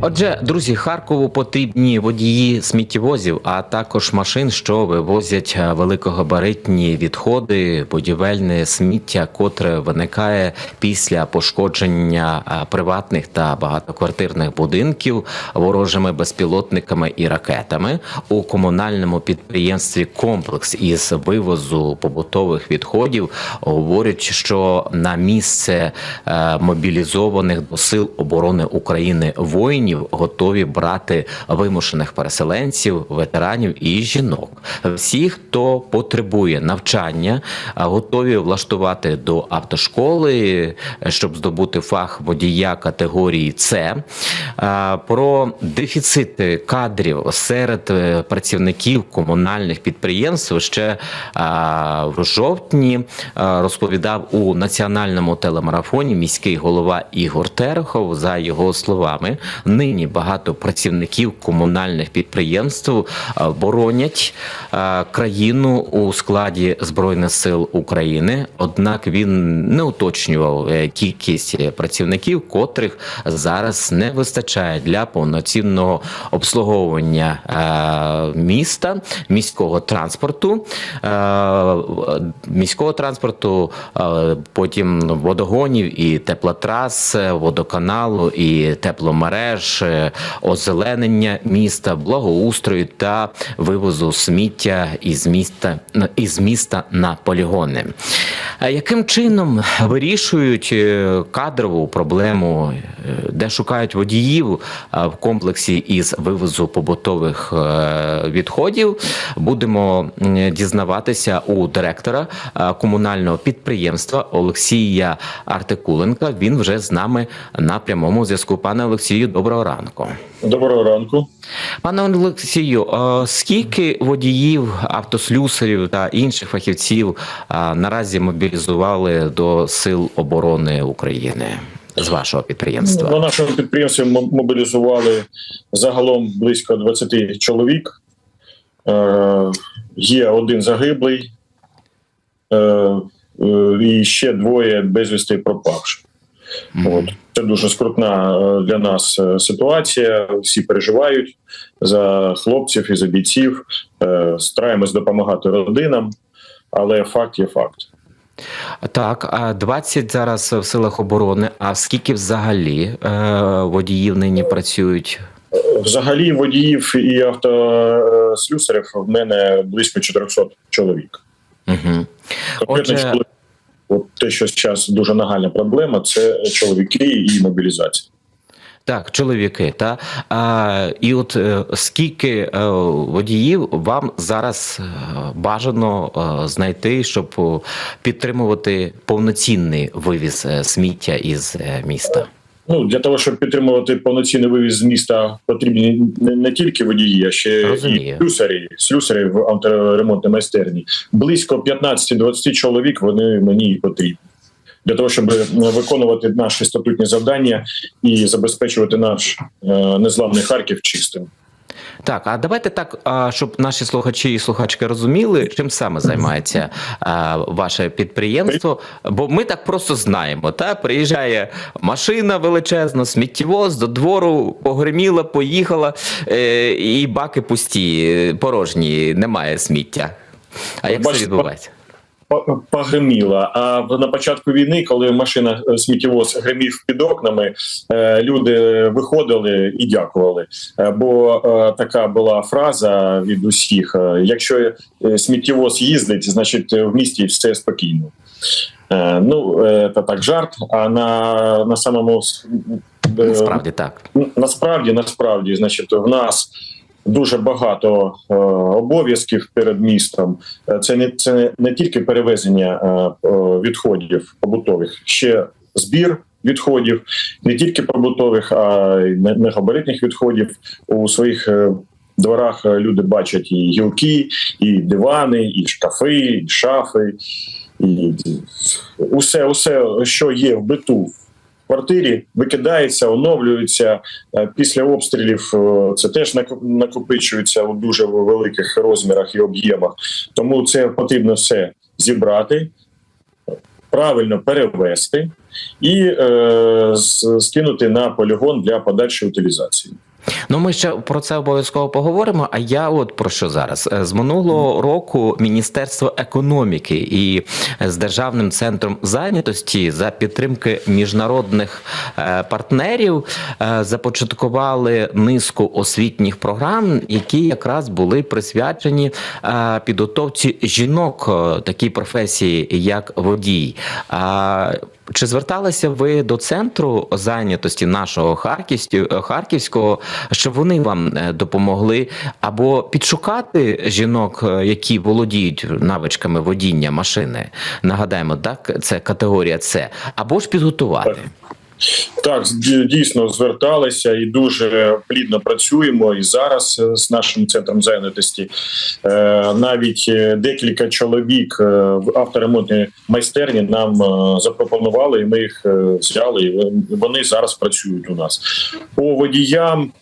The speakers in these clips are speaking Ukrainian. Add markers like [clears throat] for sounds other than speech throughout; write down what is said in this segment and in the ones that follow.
Отже, друзі, Харкову потрібні водії сміттєвозів, а також машин, що вивозять е, великогабаритні відходи, будівельне сміття, котре виникає після пошкодження е, приватних та багатоквартирних будинків ворожими безпілотниками і ракетами у комунальному підприємстві комплекс із вивозу побутових відходів. Говорять, що на місце е, мобілізованих до сил оборони України воїнів готові брати вимушених переселенців, ветеранів і жінок. Всі, хто потребує навчання, готові влаштувати до автошколи, щоб здобути фах водія категорії С. Про дефіцит кадрів серед е, працівників комунальних підприємств ще в жовтні розповідав у національному телемарафоні міський голова Ігор Терехов. За його словами, нині багато працівників комунальних підприємств боронять країну у складі збройних сил України. Однак він не уточнював е, кількість працівників, котрих зараз не вистачає для повноцінного обслуговування е, міста, міського транспорту, е, міського транспорту, е, потім водогонів і теплотрас, е, водоканалу і тепломереж, е, озеленення міста, благоустрою та вивозу сміття із міста із міста на полігони. Яким чином вирішують е, кадрову проблему, е, де шукають водіїв в комплексі із вивозу побутових е, відходів? Будемо дізнаватися у директора комунального підприємства Олексія Артикуленка. Він вже з нами на прямому зв'язку. Пане Олексію, доброго ранку. Доброго ранку. Пане Олексію, е, скільки водіїв, автослюсарів та інших фахівців е, наразі мобілізували до сил оборони України з вашого На підприємства? нашому підприємстві мо- мобілізували загалом близько 20 чоловік. Е, є один загиблий, і ще двоє безвісти пропавши. От. Це дуже скрутна е, для нас е, ситуація. Всі переживають за хлопців і за бійців. Е, Стараємось допомагати родинам, але факт є факт. Так, а 20 зараз в силах оборони. А скільки взагалі водіїв нині працюють? Взагалі, водіїв і автослюсарів в мене близько 400 чоловік. Угу. Конкретно Отже- чоловік, от те, що зараз дуже нагальна проблема, це чоловіки і мобілізація. Так, чоловіки, та а, і от е, скільки е, водіїв вам зараз е, бажано знайти, щоб підтримувати повноцінний вивіз сміття із міста? Ну для того, щоб підтримувати повноцінний вивіз з міста, потрібні не, не тільки водії, а ще Розумію. і слюсарі, слюсарі в авторемонтній майстерні. Близько 15-20 чоловік вони мені і потрібні. Для того щоб е, виконувати наші статутні завдання і забезпечувати наш е, незламний Харків чистим. Так, а давайте так, щоб наші слухачі і слухачки розуміли, чим саме займається ваше підприємство. Бо ми так просто знаємо. Та приїжджає машина величезна, сміттєвоз до двору, погриміла, поїхала, е, і баки пусті, порожні, немає сміття. А як це відбувається? По- погриміла. А на початку війни, коли машина е, сміттєвоз гримів під окнами, е, люди виходили і дякували. Е, Бо така була фраза від усіх: якщо сміттєвоз їздить, значить в місті все спокійно. Ну, це так жарт. А на, на самому Насправді так. Насправді, насправді, значить, в нас дуже багато е, обов'язків перед містом. Е, Це не це не, тільки перевезення е, е, відходів побутових, ще збір відходів, не тільки побутових, а й не- негабаритних відходів у своїх. е, Дворах люди бачать і гілки, і дивани, і шкафи, і шафи, і усе, усе, що є в биту квартирі, викидається, оновлюється. Е, Після обстрілів е, це теж накопичується у дуже великих розмірах і об'ємах. Тому це потрібно все зібрати, правильно перевести і е, скинути на полігон для подальшої утилізації. Ну, ми ще про це обов'язково поговоримо. А я от про що зараз Е, з минулого року Міністерство економіки і з державним центром зайнятості за підтримки міжнародних е, партнерів е, започаткували низку освітніх програм, які якраз були присвячені е, підготовці жінок е, такій професії, як водій. Чи зверталися ви до центру зайнятості нашого Харківського, щоб вони вам е, допомогли або підшукати жінок, е, які володіють навичками водіння машини? Нагадаємо, так це категорія С, або ж підготувати. Так, дійсно зверталися і дуже плідно працюємо і зараз е, з нашим центром зайнятості. Е, Навіть е, декілька чоловік в авторемонтній майстерні нам запропонували, і ми їх взяли. І вони зараз працюють у нас. По водіям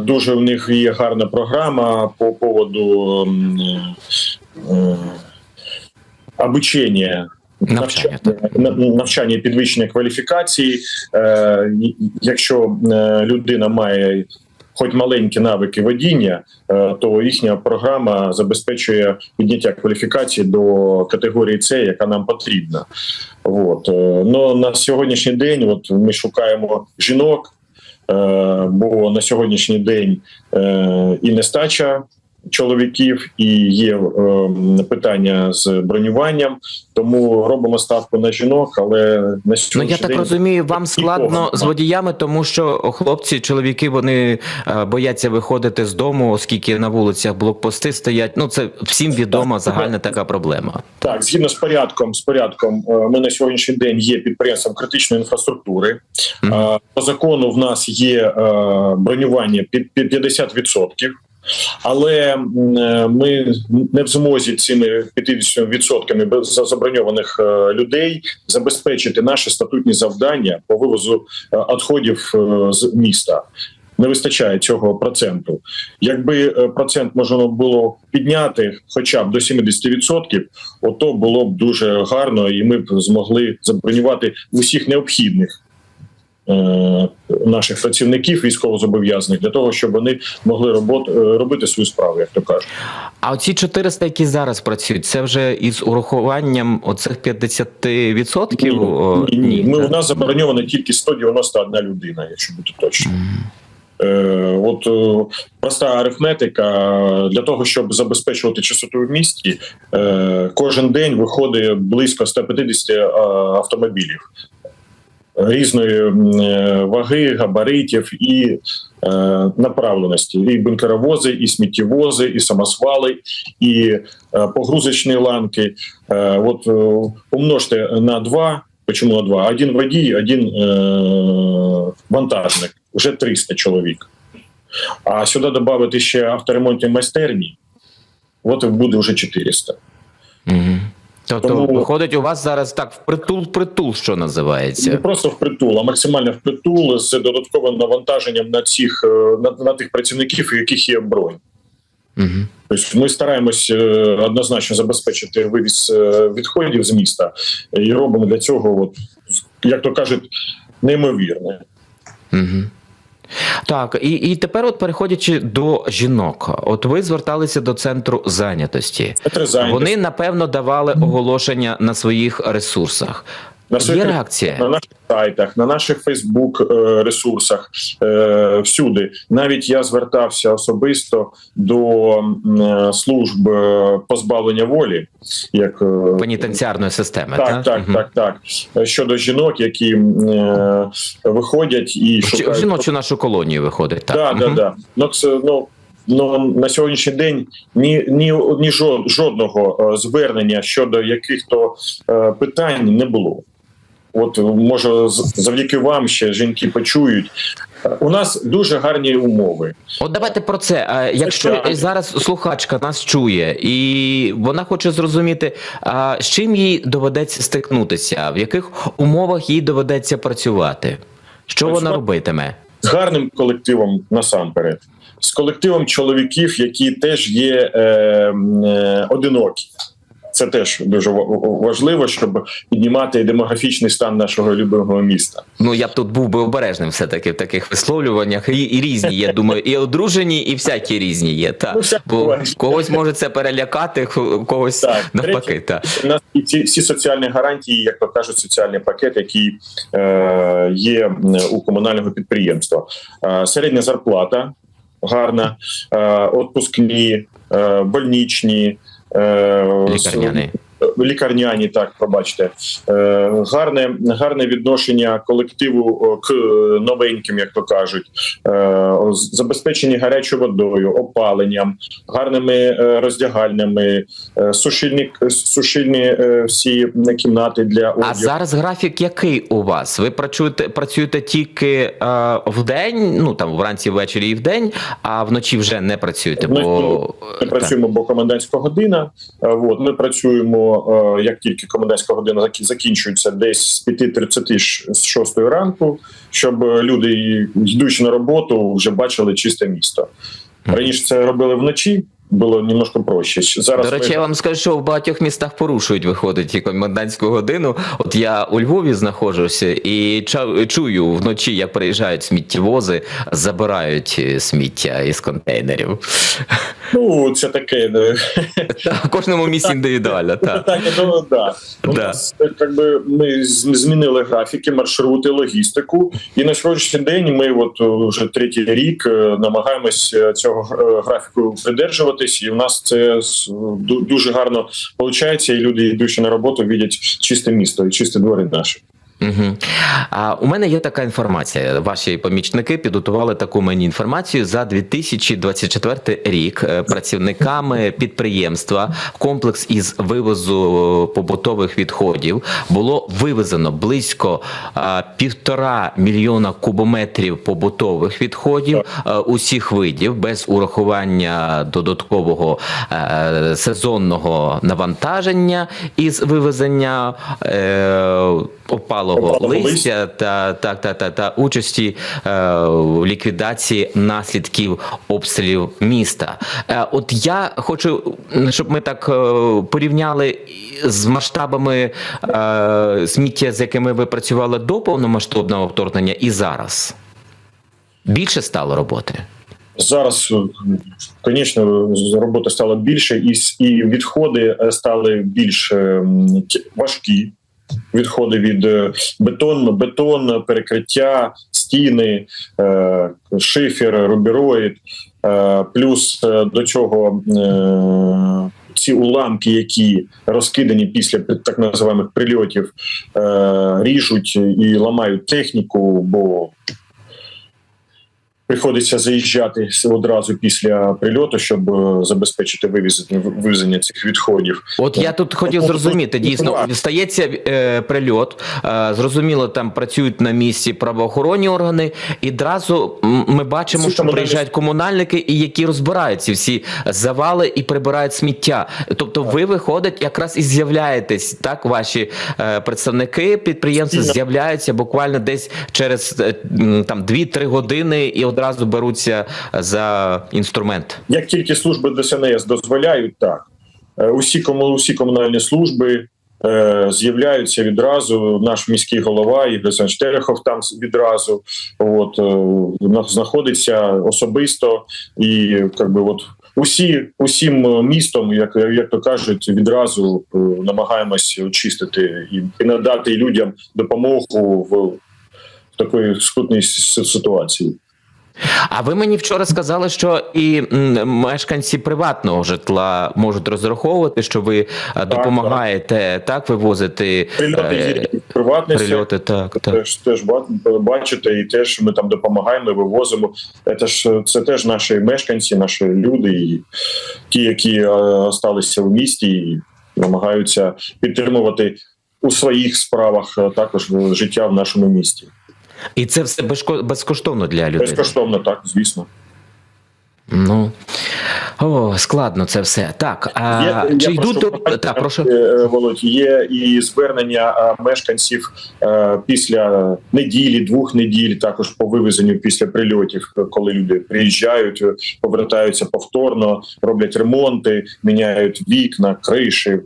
дуже в них є гарна програма по поводу обучення Навчання, навчання, навчання підвищення кваліфікації. Е, якщо е, людина має хоч маленькі навики водіння, е, то їхня програма забезпечує підняття кваліфікації до категорії С, яка нам потрібна. От. Е, Ну, на сьогоднішній день от ми шукаємо жінок, е, бо на сьогоднішній день е, і нестача чоловіків, і є е, питання з бронюванням, тому робимо ставку на жінок. Але на Ну я так день розумію, вам складно нікого з водіями, тому що хлопці, чоловіки, вони е, бояться виходити з дому, оскільки на вулицях блокпости стоять. Ну це всім відома загальна така проблема. Так, згідно з порядком, з порядком, е, ми на сьогоднішній день є підприємством критичної інфраструктури. Мгм. Е, По закону в нас є бронювання під під 50%. Але е, ми не в змозі цими 50% без- заброньованих е, людей забезпечити наші статутні завдання по вивозу е, відходів з міста. Не вистачає цього проценту. Якби процент можна було підняти хоча б до 70%, ото було б дуже гарно, і ми б змогли забронювати усіх необхідних наших працівників військовозобов'язаних для того, щоб вони могли робот, е, робити свою справу, як то кажуть. А оці 400, які зараз працюють, це вже із урахуванням оцих 50%? О, ні, ні. Ми, у нас заброньовано тільки 191 людина, якщо бути точно. Е, От е, проста арифметика для того, щоб забезпечувати чистоту в місті, е, кожен день виходить близько 150 а, автомобілів різної е, ваги, габаритів і е, направленості. І бункеровози, і сміттєвози, і самосвали, і е, погрузочні ланки. От умножте на два. Почему на два? Один водій, один вантажник. Вже 300 чоловік. А сюди додати ще авторемонтні майстерні, от буде вже 400. Угу. Тобто, Тому- виходить, у вас зараз так впритул-впритул, що називається Не просто впритул, а максимально впритул з додатковим навантаженням на цих е, на, на тих працівників, у яких є бронь. Угу. Тобто ми стараємось е, однозначно забезпечити вивіз е, відходів з міста і робимо для цього, от, як то кажуть, неймовірне. Угу. Так, і, і тепер, от переходячи до жінок, от ви зверталися до центру зайнятості. Центр зайнятості. Вони напевно давали оголошення на своїх ресурсах. На Є своїх реакція? на наших сайтах, на наших Фейсбук ресурсах е, всюди. Навіть я звертався особисто до е, служб е, позбавлення волі, як Пенітенціарної системи, так, так? так, Мгм. так, так. Щодо жінок, які виходять і шукають жіночу нашу колонію виходить, так. Да, да. Ну, це, ну, ну, на сьогоднішній день ні, ні, ні жодного звернення щодо яких-то е, питань не було. От може завдяки вам ще жінки почують. У нас дуже гарні умови. От давайте про це. А Якщо зараз слухачка нас чує, і вона хоче зрозуміти, а з чим їй доведеться стикнутися, в яких умовах їй доведеться працювати, що вона робитиме? З гарним колективом насамперед, з колективом чоловіків, які теж є е, е, одинокі. Це теж дуже ва- важливо, щоб піднімати демографічний стан нашого любимого міста. Ну я б тут був би обережним все таки в таких висловлюваннях. І, і різні, я думаю, і одружені, і всякі різні є. Та Ну, бо когось може це перелякати, ко- когось Так, навпаки. Та У нас і ці всі соціальні гарантії, як то кажуть, соціальний пакет, який е, є у комунального підприємства. Е, середня зарплата гарна, е, отпускні, е, больничні. Е, лікарняний. Лікарняні, так пробачте, е, гарне, гарне відношення колективу к новеньким, як то кажуть, е, забезпечені гарячою водою, опаленням, гарними е, роздягальнями, е, сушильні, сушильні е, всі кімнати для одягу. А зараз графік який у вас? Ви працюєте працюєте тільки е, в день, ну там вранці, ввечері і в день, а вночі вже не працюєте. Бо Ми так. працюємо, бо комендантська година. Е, От ми працюємо е, як тільки комендантська година закі- закінчується, десь з 5.30 ш- з 6 ранку, щоб е, люди, йдучи на роботу, вже бачили чисте місто. Раніше це робили вночі, було немножко проще. Зараз До речі, ми- я вам скажу, що в багатьох містах порушують виходить і комендантську годину. От я у Львові знаходжуся і чую вночі, як приїжджають сміттєвози, забирають е, сміття із контейнерів. ну це таке. [laughs] В кожному місці індивідуально. Так. До да. У нас якби ми змінили графіки, маршрути, логістику, і на сьогоднішній день ми, от вже третій рік, е, намагаємось е, цього графіку придержуватись, і в нас це ду- дуже гарно виходить, і люди, йдучи на роботу, бачать чисте місто і чисті двори наші. Угу. А у мене є така інформація. Ваші помічники підготували таку мені інформацію за 2024 рік. Е, Працівниками підприємства комплекс із вивозу побутових відходів було вивезено близько півтора мільйона кубометрів побутових відходів е, усіх видів без урахування додаткового е, сезонного навантаження із вивезення е, опалого листя та, та, та, та, та участі е, в ліквідації наслідків обстрілів міста. Е, от я хочу, щоб ми так е, порівняли з масштабами е, сміття, з якими ви працювали до повномасштабного вторгнення, і зараз. Більше стало роботи. Зараз, звісно, роботи стало більше, і, і відходи е, стали більш ем, важкі. Відходи від е, бетон, бетон, перекриття, стіни, е, шифер, рубіроїд. Е, плюс до цього е, ці уламки, які розкидані після так називаних прильотів, ріжуть і ламають техніку, бо Приходиться заїжджати одразу після прильоту, щоб е, забезпечити вивезення вивезення цих відходів. От я тут хотів зрозуміти, дійсно стається е, прильот. Е, зрозуміло, там працюють на місці правоохоронні органи, і одразу ми бачимо, що приїжджають комунальники, і які розбирають ці всі завали і прибирають сміття. Тобто, ви виходить, якраз і з'являєтесь, так ваші е, представники підприємства з'являються буквально десь через е, там 2-3 години і одразу беруться за інструмент. Як тільки служби ДСНС дозволяють, так Е, усі кому усі комунальні служби. е, З'являються відразу наш міський голова Ігор Олександрович Терехов там відразу от е, знаходиться особисто і якби от усі усім містом, як, як то кажуть, відразу е, намагаємось очистити і, надати людям допомогу в, в такої скрутній ситуації. А ви мені вчора сказали, що і мешканці приватного житла можуть розраховувати, що ви е, допомагаєте так, вивозити Прильоти е, є приватний прильоти. Так, так. Теж теж бачите, і теж ми там допомагаємо, вивозимо. Це ж це теж наші мешканці, наші люди, і ті, які е, залишилися в місті, і намагаються підтримувати у своїх справах е, також е, життя в нашому місті. І це все безко- безкоштовно для людей. Безкоштовно, так звісно. Ну о, складно це все. Так, а Є, чи я йдуть прошу до так, прошу. е, Володь, є і звернення мешканців е, після неділі, двох неділь, також по вивезенню після прильотів, коли люди приїжджають, повертаються повторно, роблять ремонти, міняють вікна, криші, е,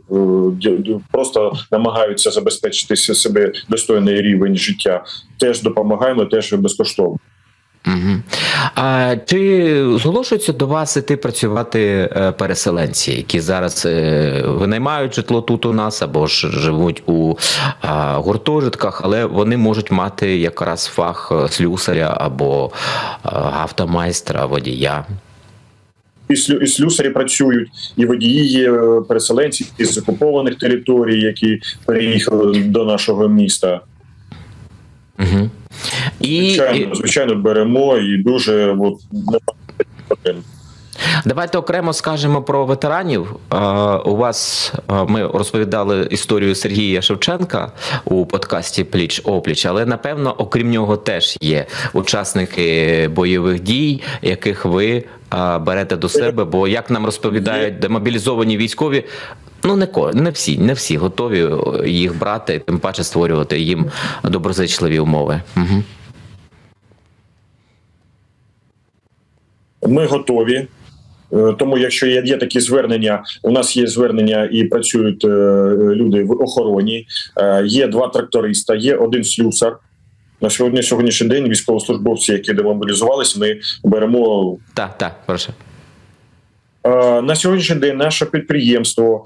просто намагаються забезпечити себе достойний рівень життя. Теж допомагаємо, теж безкоштовно. Угу. А чи зголошуються до вас іти працювати е, переселенці, які зараз е, винаймають житло тут у нас або ж живуть у гуртожитках, але вони можуть мати якраз фах е, слюсаря або автомайстра, водія? і і слюсарі працюють, і водії є переселенці із окупованих територій, які переїхали до нашого міста. І, і Звичайно, звичайно, беремо і дуже от. Давайте окремо скажемо про ветеранів. У вас ми розповідали історію Сергія Шевченка у подкасті Пліч опліч, але напевно, окрім нього, теж є учасники бойових дій, яких ви берете до себе. Бо як нам розповідають демобілізовані військові. Ну, не ко не всі, не всі готові їх брати, тим паче створювати їм доброзичливі умови. Угу. Ми готові. Е, Тому, якщо є, є такі звернення, у нас є звернення і працюють е, люди в охороні. Е, є два тракториста, є один слюсар. На сьогодні сьогоднішній день військовослужбовці, які демобілізувалися, ми беремо Так, так, прошу. На сьогоднішній день наше підприємство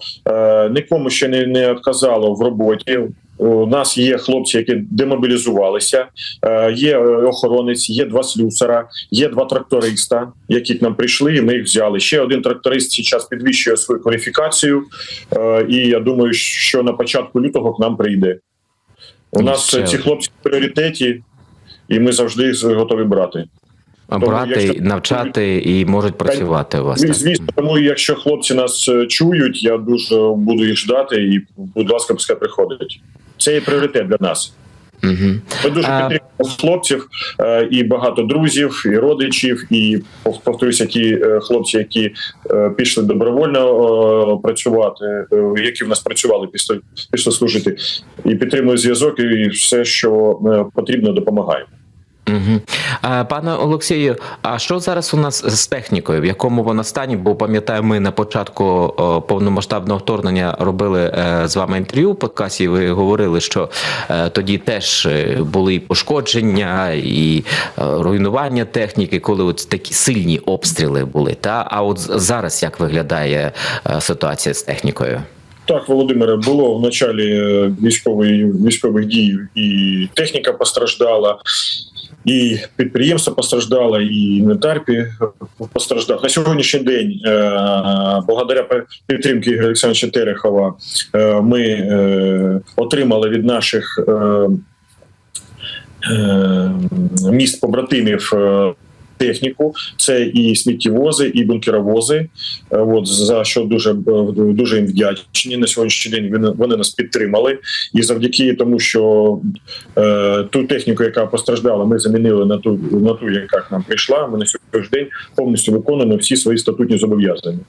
нікому ще не, не відказало в роботі. У нас є хлопці, які демобілізувалися, е, є е, охоронець, є два слюсара, є два тракториста, які к нам прийшли. і Ми їх взяли. Ще один тракторист зараз підвищує свою кваліфікацію, е, і я думаю, що на початку лютого к нам прийде. У Ну, нас ще ці хлопці в пріоритеті, і ми завжди їх готові брати. Брати, якщо- навчати і можуть працювати у вас. Ну, так? звісно, тому якщо хлопці нас чують, я дуже буду їх ждати, і будь ласка, пускай приходять. Це є пріоритет для нас. Угу. Ми дуже підтримуємо хлопців е, і багато друзів, і родичів, і пов- повторюся, ті е, хлопці, які е, пішли добровольно працювати, які в нас працювали після пішли служити, і підтримують зв'язок, і все, що потрібно, допомагаємо. Угу. Пане Олексію, а що зараз у нас з технікою? В якому вона стані? Бо пам'ятаю, ми на початку повномасштабного вторгнення робили е, з вами інтерв'ю в подкасті. Ви говорили, що е, тоді теж е, були пошкодження, і руйнування техніки, коли от такі сильні обстріли були. Та а от зараз як виглядає ситуація з технікою? Так, Володимире, було в началі військової військових дій і техніка постраждала, і підприємство постраждало, і інвентар пі- постраждав. На сьогоднішній день, е, благодаря підтримки Ігоря Олександровича Терехова, е, ми е, отримали від наших міст побратимів. Техніку це і сміттєвози, і бункеровози. Е, От за що дуже е, дуже їм вдячні на сьогоднішній день. Вони, вони нас підтримали, і завдяки тому, що е, ту техніку, яка постраждала, ми замінили на ту на ту, яка к нам прийшла. Ми на сьогоднішній день повністю виконуємо всі свої статутні зобов'язання.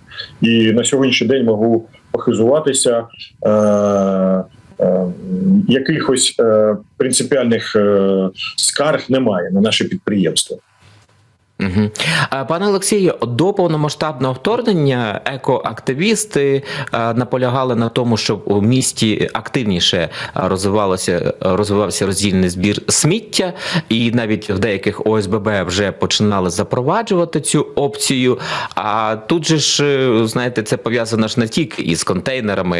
І на сьогоднішній день можу похизуватися. Е, е, Якихось принципіальних скарг немає на наше підприємство. Угу. Пане Олексію, до повномасштабного вторгнення екоактивісти е, наполягали на тому, щоб у місті активніше розвивалося розвивався роздільний збір сміття, і навіть в деяких ОСББ вже починали запроваджувати цю опцію. А тут же ж е, знаєте, це пов'язано ж не тільки із контейнерами,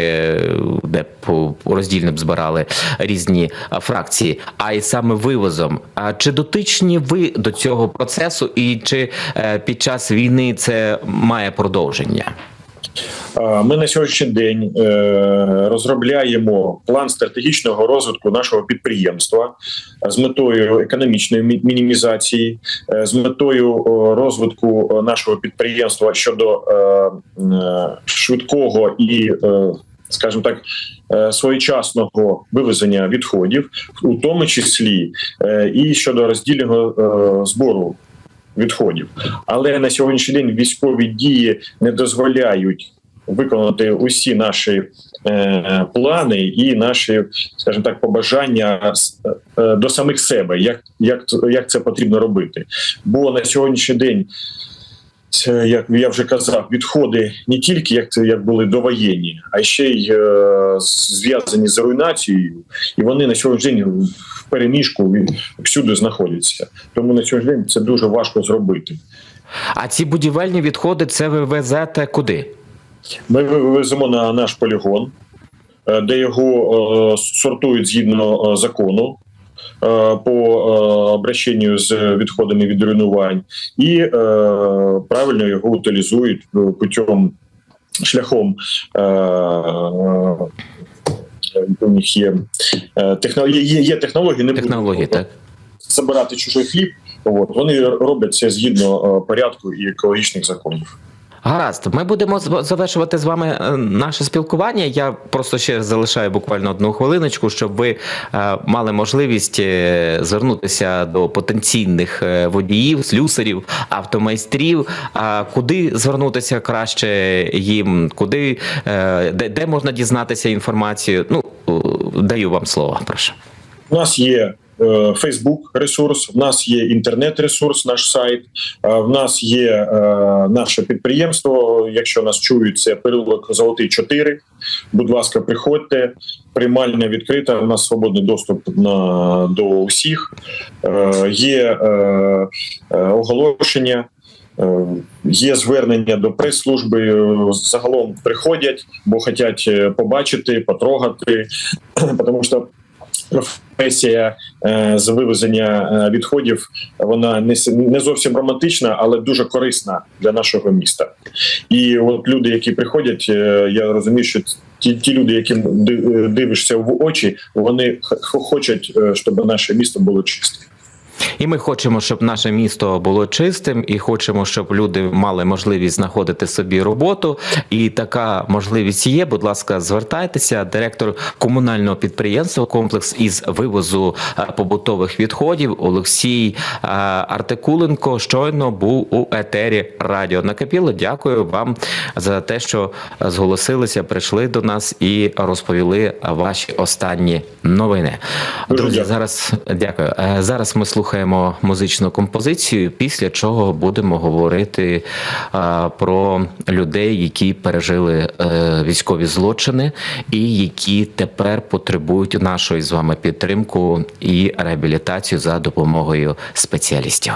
де по роздільним збирали різні фракції, а й саме вивозом. А чи дотичні ви до цього процесу, і чи е, під час війни це має продовження? Ми на сьогоднішній день е, розробляємо план стратегічного розвитку нашого підприємства з метою економічної мінімізації, е, з метою розвитку е, нашого підприємства щодо е, е, швидкого і, е, скажімо так, е, своєчасного вивезення відходів, у тому числі е, і щодо роздільного е, збору відходів. Але на сьогоднішній день військові дії не дозволяють виконати усі наші е, плани і наші, скажімо так, побажання е, до самих себе, як, як, як це потрібно робити. Бо на сьогоднішній день. Це, як я вже казав, відходи не тільки як це як були довоєнні, а ще й е, зв'язані з руйнацією, і вони на сьогоднішній день в переміжку всюди знаходяться. Тому на сьогоднішній день це дуже важко зробити. А ці будівельні відходи це ви везете куди? Ми веземо на наш полігон, е, де його е, сортують згідно е, закону. Е, По е, обращенню з відходами від руйнувань, і е, правильно його утилізують путем шляхом у них є технології, є, є технології, не Технології, так? забирати чужий хліб. От вони роблять це згідно порядку і екологічних законів. Гаразд, ми будемо завершувати з вами е, наше спілкування. Я просто ще залишаю буквально одну хвилиночку, щоб ви е, мали можливість е, звернутися до потенційних водіїв, слюсарів, автомайстрів. А куди звернутися краще їм? Куди де, де можна дізнатися інформацію? Ну даю вам слово, прошу. У нас є Facebook ресурс, в нас є інтернет-ресурс, наш сайт. е, В нас є е, наше підприємство. Якщо нас чують, це переулок Золотий 4. Будь ласка, приходьте. Приймальня відкрита. У нас свободний доступ на до усіх. Е, Є оголошення. Є звернення до прес-служби. Загалом приходять, бо хочуть побачити, потрогати, [clears throat] тому що професія е, з вивезення е, відходів вона не не зовсім романтична, але дуже корисна для нашого міста. І от люди, які приходять, е, я розумію, що ті, ті люди, яким дивишся в очі, вони хочуть, щоб наше місто було чисте. І ми хочемо, щоб наше місто було чистим, і хочемо, щоб люди мали можливість знаходити собі роботу. І така можливість є. Будь ласка, звертайтеся. Директор комунального підприємства комплекс із вивозу е, побутових відходів Олексій е, Артекуленко щойно був у етері радіо накипіло. Дякую вам за те, що зголосилися, прийшли до нас і розповіли ваші останні новини. Друзі, зараз дякую. Е, Зараз ми слухаємо музичну композицію, після чого будемо говорити про людей, які пережили е, військові злочини, і які тепер потребують нашої з вами підтримку і реабілітацію за допомогою спеціалістів.